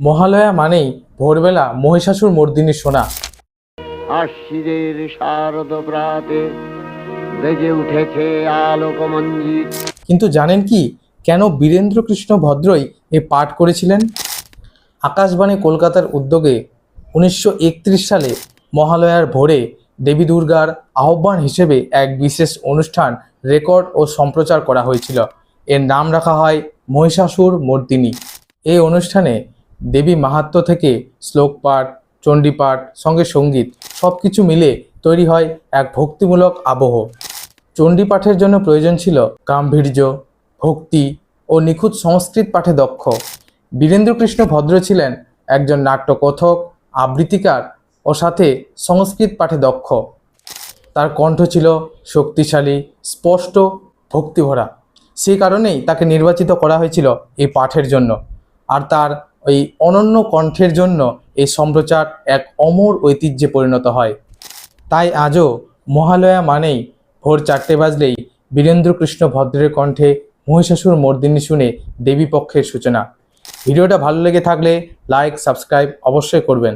মহালয়া মানেই ভোরবেলা মহিষাসুর মর্দিনী শোনা আশ্বিরের শারদ প্রাতে বেজে উঠেছে আলোকমঞ্জিত কিন্তু জানেন কি কেন বীরেন্দ্রকৃষ্ণ ভদ্রই এ পাঠ করেছিলেন? আকাশবাণী কলকাতার উদ্যোগে উনিশশো একত্রিশ সালে মহালয়ার ভোরে দেবী দুর্গার আহ্বান হিসেবে এক বিশেষ অনুষ্ঠান রেকর্ড ও সম্প্রচার করা হয়েছিল। এর নাম রাখা হয় মহিষাসুর মর্দিনী। এই অনুষ্ঠানে দেবী মাহাত্ম্য থেকে শ্লোক পাঠ চণ্ডীপাঠ সঙ্গে সংগীত সব কিছু মিলে তৈরি হয় এক ভক্তিমূলক আবহ। চণ্ডীপাঠের জন্য প্রয়োজন ছিল গাম্ভীর্য, ভক্তি ও নিখুঁত সংস্কৃত পাঠে দক্ষ। বীরেন্দ্রকৃষ্ণ ভদ্র ছিলেন একজন নাট্যকথক, আবৃত্তিকার ও সাথে সংস্কৃত পাঠে দক্ষ। তার কণ্ঠ ছিল শক্তিশালী, স্পষ্ট, ভক্তিভরা। সেই কারণেই তাকে নির্বাচিত করা হয়েছিল এই পাঠের জন্য। আর তার ওই অনন্য কণ্ঠের জন্য এই সম্প্রচার এক অমর ঐতিহ্যে পরিণত হয়। তাই আজও মহালয়া মানেই ভোর চারটে বাজলেই বীরেন্দ্রকৃষ্ণ ভদ্রের কণ্ঠে মহিষাসুর মর্দিনী শুনে দেবী পক্ষের সূচনা। ভিডিওটা ভালো লেগে থাকলে লাইক, সাবস্ক্রাইব অবশ্যই করবেন।